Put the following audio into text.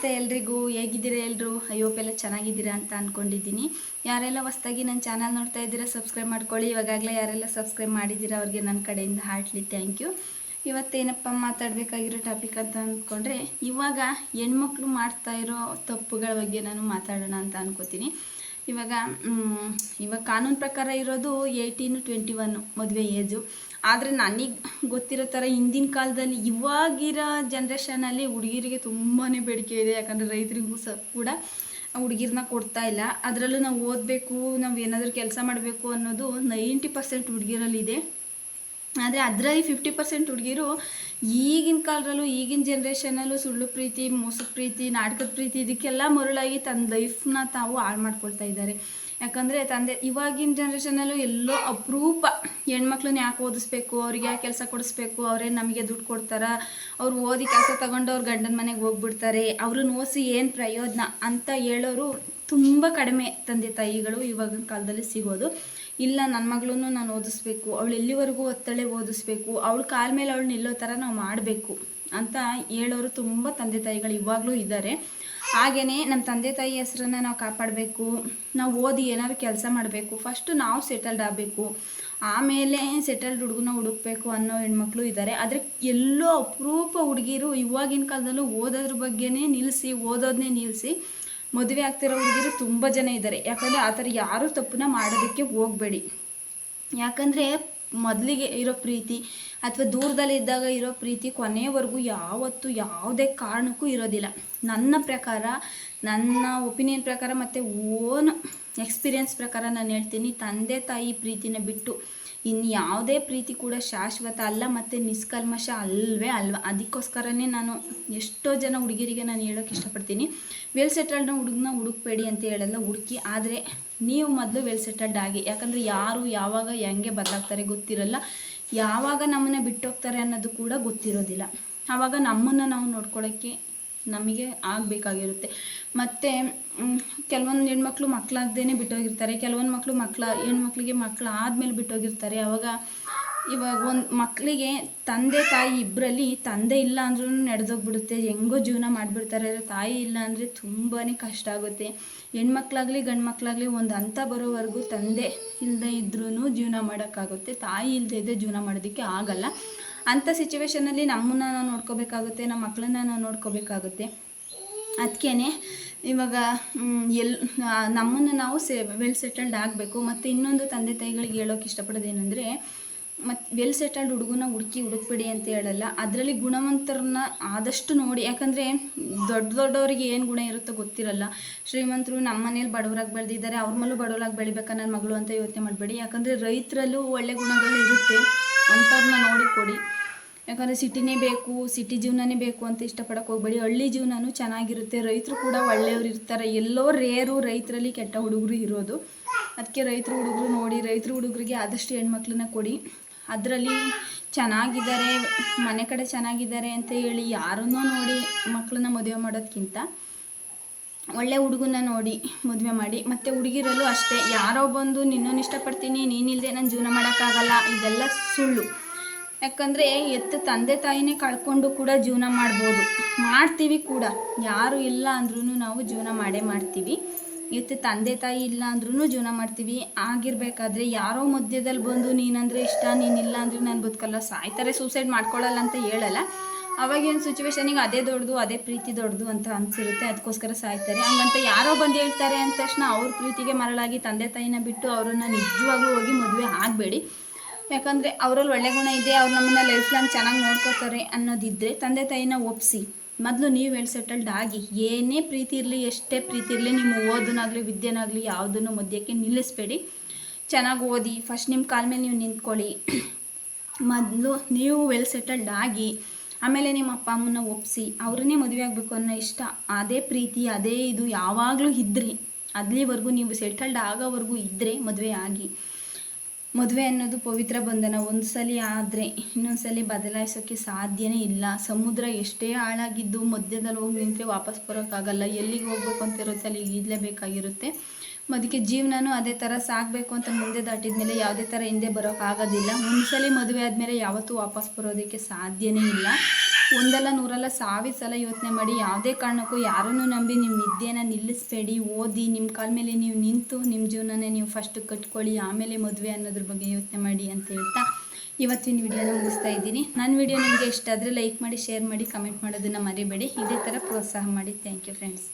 ನಮಸ್ತೆ ಎಲ್ರಿಗೂ, ಹೇಗಿದ್ದೀರಾ ಎಲ್ಲರೂ ಐಯೋಪ್ ಎಲ್ಲ ಚೆನ್ನಾಗಿದ್ದೀರಾ ಅಂತ ಅಂದ್ಕೊಂಡಿದ್ದೀನಿ ಯಾರೆಲ್ಲ ಹೊಸ್ದಾಗಿ ನನ್ನ ಚಾನಲ್ ನೋಡ್ತಾ ಇದ್ದೀರಾ ಸಬ್ಸ್ಕ್ರೈಬ್ ಮಾಡ್ಕೊಳ್ಳಿ. ಇವಾಗಲೇ ಯಾರೆಲ್ಲ ಸಬ್ಸ್ಕ್ರೈಬ್ ಮಾಡಿದ್ದೀರಾ, ಅವ್ರಿಗೆ ನನ್ನ ಕಡೆಯಿಂದ ಹಾರ್ಟ್ಲಿ ಥ್ಯಾಂಕ್ ಯು ಇವತ್ತೇನಪ್ಪ ಮಾತಾಡಬೇಕಾಗಿರೋ ಟಾಪಿಕ್ ಅಂತ ಅಂದ್ಕೊಂಡ್ರೆ, ಇವಾಗ ಹೆಣ್ಮಕ್ಳು ಮಾಡ್ತಾ ಇರೋ ತಪ್ಪುಗಳ ಬಗ್ಗೆ ನಾನು ಮಾತಾಡೋಣ ಅಂತ ಅನ್ಕೋತೀನಿ. ಇವಾಗ ಇವಾಗ ಕಾನೂನು ಪ್ರಕಾರ ಇರೋದು ಏಯ್ಟೀನು ಟ್ವೆಂಟಿ ಒನ್ನು ಮದುವೆ ಏಜು ಆದರೆ ನನಗೆ ಗೊತ್ತಿರೋ ಥರ ಹಿಂದಿನ ಕಾಲದಲ್ಲಿ ಇವಾಗಿರೋ ಜನ್ರೇಷನಲ್ಲಿ ಹುಡುಗಿರಿಗೆ ತುಂಬಾ ಬೇಡಿಕೆ ಇದೆ. ಯಾಕಂದರೆ ರೈತರಿಗೂ ಸಹ ಕೂಡ ಹುಡುಗಿರನ್ನ ಕೊಡ್ತಾ ಇಲ್ಲ. ಅದರಲ್ಲೂ ನಾವು ಓದಬೇಕು, ನಾವು ಏನಾದರೂ ಕೆಲಸ ಮಾಡಬೇಕು ಅನ್ನೋದು ನೈಂಟಿ ಪರ್ಸೆಂಟ್ ಹುಡುಗಿರಲ್ಲಿದೆ. ಆದರೆ ಅದರಲ್ಲಿ ಫಿಫ್ಟಿ ಪರ್ಸೆಂಟ್ ಹುಡುಗಿರು ಈಗಿನ ಕಾಲದಲ್ಲೂ ಈಗಿನ ಜನ್ರೇಷನಲ್ಲೂ ಸುಳ್ಳು ಪ್ರೀತಿ, ಮೋಸದ ಪ್ರೀತಿ, ನಾಟಕದ ಪ್ರೀತಿ, ಇದಕ್ಕೆಲ್ಲ ಮರುಳಾಗಿ ತನ್ನ ಲೈಫ್ನ ತಾವು ಹಾಳು ಮಾಡ್ಕೊಳ್ತಾ ಇದ್ದಾರೆ. ಯಾಕಂದರೆ ತಂದೆ, ಇವಾಗಿನ ಜನ್ರೇಷನಲ್ಲೂ ಎಲ್ಲೋ ಅಪರೂಪ ಹೆಣ್ಮಕ್ಳನ್ನ ಯಾಕೆ ಓದಿಸ್ಬೇಕು? ಅವ್ರಿಗೆ ಯಾಕೆ ಕೆಲಸ ಕೊಡಿಸ್ಬೇಕು? ಅವರೇ ನಮಗೆ ದುಡ್ಡು ಕೊಡ್ತಾರ. ಅವ್ರು ಓದಿ ಕೆಲಸ ತಗೊಂಡು ಅವ್ರ ಗಂಡನ ಮನೆಗೆ ಹೋಗ್ಬಿಡ್ತಾರೆ. ಅವ್ರನ್ನ ಓದಿಸಿ ಏನು ಪ್ರಯೋಜನ ಅಂತ ಹೇಳೋರು ತುಂಬ ಕಡಿಮೆ ತಂದೆ ತಾಯಿಗಳು ಇವಾಗಿನ ಕಾಲದಲ್ಲಿ ಸಿಗೋದು. ಇಲ್ಲ ನನ್ನ ಮಗಳೂ ನಾನು ಓದಿಸ್ಬೇಕು, ಅವಳು ಎಲ್ಲಿವರೆಗೂ ಒತ್ತಳೆ ಓದಿಸ್ಬೇಕು, ಅವಳ ಕಾಲ ಮೇಲೆ ಅವಳು ನಿಲ್ಲೋ ಥರ ನಾವು ಮಾಡಬೇಕು ಅಂತ ಹೇಳೋರು ತುಂಬ ತಂದೆ ತಾಯಿಗಳು ಇವಾಗಲೂ ಇದ್ದಾರೆ. ಹಾಗೆಯೇ ನಮ್ಮ ತಂದೆ ತಾಯಿ ಹೆಸರನ್ನು ನಾವು ಕಾಪಾಡಬೇಕು, ನಾವು ಓದಿ ಏನಾದ್ರು ಕೆಲಸ ಮಾಡಬೇಕು ಫಸ್ಟು ನಾವು ಸೆಟಲ್ಡ್ ಆಗಬೇಕು, ಆಮೇಲೆ ಸೆಟಲ್ಡ್ ಹುಡುಗನ ಹುಡುಕ್ಬೇಕು ಅನ್ನೋ ಹೆಣ್ಮಕ್ಳು ಇದ್ದಾರೆ. ಆದರೆ ಎಲ್ಲೋ ಅಪರೂಪ ಹುಡುಗಿರು ಇವಾಗಿನ ಕಾಲದಲ್ಲೂ ಓದೋದ್ರ ಬಗ್ಗೆನೇ ನಿಲ್ಲಿಸಿ ಓದೋದನ್ನೇ ನಿಲ್ಲಿಸಿ ಮದುವೆ ಆಗ್ತಿರೋ ಹುಡುಗಿರು ತುಂಬ ಜನ ಇದ್ದಾರೆ ಯಾಕಂದರೆ ಆ ಥರ ಯಾರೂ ತಪ್ಪನ್ನ ಮಾಡೋದಕ್ಕೆ ಹೋಗಬೇಡಿ. ಯಾಕಂದರೆ ಮೊದಲಿಗೆ ಇರೋ ಪ್ರೀತಿ ಅಥವಾ ದೂರದಲ್ಲಿದ್ದಾಗ ಇರೋ ಪ್ರೀತಿ ಕೊನೆಯವರೆಗೂ ಯಾವತ್ತೂ ಯಾವುದೇ ಕಾರಣಕ್ಕೂ ಇರೋದಿಲ್ಲ. ನನ್ನ ಪ್ರಕಾರ, ನನ್ನ ಒಪಿನಿಯನ್ ಪ್ರಕಾರ ಮತ್ತು ಓನ್ ಎಕ್ಸ್ಪೀರಿಯನ್ಸ್ ಪ್ರಕಾರ ನಾನು ಹೇಳ್ತೀನಿ, ತಂದೆ ತಾಯಿ ಪ್ರೀತಿನ ಬಿಟ್ಟು ಇನ್ನು ಯಾವುದೇ ಪ್ರೀತಿ ಕೂಡ ಶಾಶ್ವತ ಅಲ್ಲ ಮತ್ತು ನಿಷ್ಕಲ್ಮಶ ಅಲ್ವೇ ಅಲ್ವ? ಅದಕ್ಕೋಸ್ಕರನೇ ನಾನು ಎಷ್ಟೋ ಜನ ಹುಡುಗಿರಿಗೆ ನಾನು ಹೇಳೋಕ್ಕೆ ಇಷ್ಟಪಡ್ತೀನಿ. ವೆಲ್ ಸೆಟಲ್ಡ್ನ ಹುಡುಗನ ಹುಡುಕ್ಬೇಡಿ ಅಂತ ಹೇಳಲ್ಲ ಹುಡುಕಿ, ಆದರೆ ನೀವು ಮೊದಲು ವೆಲ್ ಸೆಟಲ್ಡ್ ಆಗಿ. ಯಾಕಂದರೆ ಯಾರು ಯಾವಾಗ ಹೆಂಗೆ ಬದಲಾಗ್ತಾರೆ ಗೊತ್ತಿರಲ್ಲ. ಯಾವಾಗ ನಮ್ಮನ್ನು ಬಿಟ್ಟೋಗ್ತಾರೆ ಅನ್ನೋದು ಕೂಡ ಗೊತ್ತಿರೋದಿಲ್ಲ. ಆವಾಗ ನಮ್ಮನ್ನು ನಾವು ನೋಡ್ಕೊಳ್ಳೋಕ್ಕೆ ನಮಗೆ ಆಗಬೇಕಾಗಿರುತ್ತೆ. ಮತ್ತು ಕೆಲವೊಂದು ಹೆಣ್ಮಕ್ಳು ಮಕ್ಕಳಾಗ್ದೇ ಬಿಟ್ಟೋಗಿರ್ತಾರೆ. ಕೆಲವೊಂದು ಮಕ್ಕಳು ಮಕ್ಕಳ ಹೆಣ್ಮಕ್ಳಿಗೆ ಮಕ್ಕಳು ಆದಮೇಲೆ ಬಿಟ್ಟೋಗಿರ್ತಾರೆ. ಅವಾಗ ಇವಾಗ ಒಂದು ಮಕ್ಕಳಿಗೆ ತಂದೆ, ತಾಯಿ ಇಬ್ಬರಲ್ಲಿ ತಂದೆ ಇಲ್ಲ ಅಂದ್ರೂ ನಡೆದೋಗ್ಬಿಡುತ್ತೆ. ಹೆಂಗೋ ಜೀವನ ಮಾಡಿಬಿಡ್ತಾರೆ. ಆದರೆ ತಾಯಿ ಇಲ್ಲ ಅಂದರೆ ತುಂಬಾ ಕಷ್ಟ ಆಗುತ್ತೆ. ಹೆಣ್ಮಕ್ಳಾಗಲಿ ಗಂಡು ಮಕ್ಕಳಾಗಲಿ ಒಂದು ಹಂತ ಬರೋವರೆಗೂ ತಂದೆ ಇಲ್ಲದೆ ಇದ್ರೂ ಜೀವನ ಮಾಡೋಕ್ಕಾಗುತ್ತೆ. ತಾಯಿ ಇಲ್ಲದೆ ಇದ್ದೇ ಜೀವನ ಮಾಡೋದಕ್ಕೆ ಆಗಲ್ಲ. ಅಂಥ ಸಿಚುವೇಶನಲ್ಲಿ ನಮ್ಮನ್ನು ನಾವು ನೋಡ್ಕೋಬೇಕಾಗುತ್ತೆ ನಮ್ಮ ಮಕ್ಕಳನ್ನ ನಾವು ನೋಡ್ಕೋಬೇಕಾಗುತ್ತೆ. ಅದಕ್ಕೇ ಇವಾಗ ಎಲ್ ನಮ್ಮನ್ನು ನಾವು ಸೆ ವೆಲ್ ಸೆಟಲ್ಡ್ ಆಗಬೇಕು, ಮತ್ತು ಇನ್ನೊಂದು ತಂದೆ ತಾಯಿಗಳಿಗೆ ಹೇಳೋಕೆ ಇಷ್ಟಪಡೋದು ಏನಂದರೆ ಮತ್ತು ವೆಲ್ ಸೆಟಲ್ಡ್ ಹುಡುಗನ ಹುಡುಕಿ ಹುಡುಕ್ಬೇಡಿ ಅಂತ ಹೇಳಲ್ಲ. ಅದರಲ್ಲಿ ಗುಣವಂತರನ್ನ ಆದಷ್ಟು ನೋಡಿ, ಯಾಕಂದರೆ ದೊಡ್ಡ ದೊಡ್ಡವರಿಗೆ ಏನು ಗುಣ ಇರುತ್ತೋ ಗೊತ್ತಿರಲ್ಲ. ಶ್ರೀಮಂತರು ನಮ್ಮ ಮನೇಲಿ ಬಡವರಾಗಿ ಬೆಳೆದಿದ್ದಾರೆ, ಅವ್ರ ಮೇಲೂ ಬಡವರಾಗಿ ಬೆಳಿಬೇಕಾ ನನ್ನ ಮಗಳು ಅಂತ ಯೋಚನೆ ಮಾಡಬೇಡಿ. ಯಾಕಂದರೆ ರೈತರಲ್ಲೂ ಒಳ್ಳೆ ಗುಣಗಳು ಇರುತ್ತೆ. ಅಂಥವ್ರನ್ನ ನೋಡಿ ಕೊಡಿ. ಯಾಕಂದರೆ ಸಿಟಿನೇ ಬೇಕು, ಸಿಟಿ ಜೀವನನೇ ಬೇಕು ಅಂತ ಇಷ್ಟಪಡಕ್ಕೆ ಹೋಗ್ಬೇಡಿ. ಹಳ್ಳಿ ಜೀವನನೂ ಚೆನ್ನಾಗಿರುತ್ತೆ. ರೈತರು ಕೂಡ ಒಳ್ಳೆಯವ್ರು ಇರ್ತಾರೆ. ಎಲ್ಲೋ ರೇರು ರೈತರಲ್ಲಿ ಕೆಟ್ಟ ಹುಡುಗರು ಇರೋದು. ಅದಕ್ಕೆ ರೈತರು ಹುಡುಗರು ನೋಡಿ, ರೈತರು ಹುಡುಗರಿಗೆ ಆದಷ್ಟು ಹೆಣ್ಮಕ್ಳನ್ನ ಕೊಡಿ. ಅದರಲ್ಲಿ ಚೆನ್ನಾಗಿದ್ದಾರೆ, ಮನೆ ಕಡೆ ಚೆನ್ನಾಗಿದ್ದಾರೆ ಅಂತ ಹೇಳಿ ಯಾರನ್ನೋ ನೋಡಿ ಮಕ್ಕಳನ್ನ ಮದುವೆ ಮಾಡೋದಕ್ಕಿಂತ ಒಳ್ಳೆ ಹುಡುಗನ ನೋಡಿ ಮದುವೆ ಮಾಡಿ. ಮತ್ತು ಹುಡುಗಿರಲ್ಲೂ ಅಷ್ಟೇ, ಯಾರೋ ಬಂದು ನಿನ್ನನ್ನು ಇಷ್ಟಪಡ್ತೀನಿ ನೀನಿಲ್ಲದೆ ನಾನು ಜೀವನ ಮಾಡೋಕ್ಕಾಗಲ್ಲ, ಇದೆಲ್ಲ ಸುಳ್ಳು. ಯಾಕಂದರೆ ಎತ್ತು ತಂದೆ ತಾಯಿನೇ ಕಳ್ಕೊಂಡು ಕೂಡ ಜೀವನ ಮಾಡ್ಬೋದು. ಮಾಡ್ತೀವಿ ಕೂಡ. ಯಾರು ಇಲ್ಲ ಅಂದ್ರೂ ನಾವು ಜೀವನ ಮಾಡೇ ಮಾಡ್ತೀವಿ. ಎತ್ತು ತಂದೆ ತಾಯಿ ಇಲ್ಲ ಅಂದ್ರೂ ಜೀವನ ಮಾಡ್ತೀವಿ. ಆಗಿರಬೇಕಾದ್ರೆ ಯಾರೋ ಮಧ್ಯದಲ್ಲಿ ಬಂದು ನೀನಂದರೆ ಇಷ್ಟ, ನೀನಿಲ್ಲ ಅಂದರೆ ನಾನು ಬದುಕಲ್ಲ, ಸಾಯ್ತಾರೆ ಸೂಸೈಡ್ ಮಾಡ್ಕೊಳ್ಳಲ್ಲ ಅಂತ ಹೇಳಲ್ಲ. ಅವಾಗಿನ ಸಿಚುವೇಶನಿಗೆ ಅದೇ ದೊಡ್ಡದು, ಅದೇ ಪ್ರೀತಿ ದೊಡ್ಡದು ಅಂತ ಅನಿಸಿರುತ್ತೆ ಅದಕ್ಕೋಸ್ಕರ ಸಾಯ್ತಾರೆ. ಹಂಗಂತ ಯಾರೋ ಬಂದು ಹೇಳ್ತಾರೆ ಅಂದ ತಕ್ಷಣ ಅವ್ರ ಪ್ರೀತಿಗೆ ಮರಳಾಗಿ ತಂದೆ ತಾಯಿನ ಬಿಟ್ಟು ಅವರನ್ನು ನಿಜವಾಗ್ಲೂ ಹೋಗಿ ಮದುವೆ ಆಗಬೇಡಿ. ಯಾಕಂದರೆ ಅವರಲ್ಲಿ ಒಳ್ಳೆ ಗುಣ ಇದೆ, ಅವ್ರು ನಮ್ಮನ್ನ ಲೈಫ್ ಲಾಂಗ್ ಚೆನ್ನಾಗಿ ನೋಡ್ಕೋತಾರೆ ಅನ್ನೋದಿದ್ದರೆ ತಂದೆ ತಾಯಿನ ಒಪ್ಪಿಸಿ ಮೊದಲು ನೀವು ವೆಲ್ ಸೆಟಲ್ಡ್ ಆಗಿ. ಏನೇ ಪ್ರೀತಿ ಇರಲಿ, ಎಷ್ಟೇ ಪ್ರೀತಿ ಇರಲಿ ನಿಮ್ಮ ಓದನಾಗಲಿ, ವಿದ್ಯೆನಾಗಲಿ ಯಾವುದನ್ನು ಮಧ್ಯಕ್ಕೆ ನಿಲ್ಲಿಸ್ಬೇಡಿ. ಚೆನ್ನಾಗಿ ಓದಿ ಫಸ್ಟ್ ನಿಮ್ಮ ಕಾಲ ಮೇಲೆ ನೀವು ನಿಂತ್ಕೊಳ್ಳಿ. ಮೊದಲು ನೀವು ವೆಲ್ ಸೆಟಲ್ಡ್ ಆಗಿ. ಆಮೇಲೆ ನಿಮ್ಮ ಅಪ್ಪ ಅಮ್ಮನ ಒಪ್ಪಿಸಿ ಅವ್ರನ್ನೇ ಮದುವೆ ಆಗಬೇಕು ಅನ್ನೋ ಇಷ್ಟ, ಅದೇ ಪ್ರೀತಿ, ಅದೇ ಇದು ಯಾವಾಗಲೂ ಇದ್ದರೆ ಅಲ್ಲಿವರೆಗೂ ನೀವು ಸೆಟಲ್ಡ್ ಆಗೋವರೆಗೂ ಇದ್ದರೆ ಮದುವೆ ಆಗಿ. ಮದುವೆ ಅನ್ನೋದು ಪವಿತ್ರ ಬಂಧನ. ಒಂದು ಸಲ ಆದರೆ ಇನ್ನೊಂದು ಸಲ ಬದಲಾಯಿಸೋಕ್ಕೆ ಸಾಧ್ಯನೇ ಇಲ್ಲ. ಸಮುದ್ರ ಎಷ್ಟೇ ಹಾಳಾಗಿದ್ದು ಮಧ್ಯದಲ್ಲಿ ಹೋಗಿ ನಿಂತರೆ ವಾಪಸ್ ಬರೋಕ್ಕಾಗಲ್ಲ. ಎಲ್ಲಿಗೆ ಹೋಗ್ಬೇಕು ಅಂತ ಇರುತ್ತೆ ಅಲ್ಲಿಗೆ ಈಗಲೇಬೇಕಾಗಿರುತ್ತೆ ಅದಕ್ಕೆ ಜೀವನನೂ ಅದೇ ಥರ ಸಾಕಬೇಕು ಅಂತ ಮುಂದೆ ದಾಟಿದ ಮೇಲೆ ಯಾವುದೇ ಥರ ಹಿಂದೆ ಬರೋಕ್ಕಾಗೋದಿಲ್ಲ. ಒಂದ್ಸಲಿ ಮದುವೆ ಆದಮೇಲೆ ಯಾವತ್ತೂ ವಾಪಸ್ ಬರೋದಕ್ಕೆ ಸಾಧ್ಯನೇ ಇಲ್ಲ. ಒಂದಲ್ಲ ನೂರಲ್ಲ ಸಾವಿರ ಸಲ ಯೋಚನೆ ಮಾಡಿ ಯಾವುದೇ ಕಾರಣಕ್ಕೂ ಯಾರನ್ನು ನಂಬಿ ನಿಮ್ಮ ವಿದ್ಯೆನ ನಿಲ್ಲಿಸಬೇಡಿ. ಓದಿ ನಿಮ್ಮ ಕಾಲ ಮೇಲೆ ನೀವು ನಿಂತು ನಿಮ್ಮ ಜೀವನನೇ ನೀವು ಫಸ್ಟ್ ಕಟ್ಕೊಳ್ಳಿ, ಆಮೇಲೆ ಮದುವೆ ಅನ್ನೋದ್ರ ಬಗ್ಗೆ ಯೋಚನೆ ಮಾಡಿ ಅಂತ ಹೇಳ್ತಾ ಇವತ್ತಿನ ವಿಡಿಯೋನ ಮುಗಿಸ್ತಾ ಇದ್ದೀನಿ. ನನ್ನ ವಿಡಿಯೋ ನಿಮಗೆ ಇಷ್ಟ ಆದರೆ ಲೈಕ್ ಮಾಡಿ ಶೇರ್ ಮಾಡಿ ಕಮೆಂಟ್ ಮಾಡೋದನ್ನು ಮರಿಬೇಡಿ. ಇದೇ ಥರ ಪ್ರೋತ್ಸಾಹ ಮಾಡಿ. Thank you friends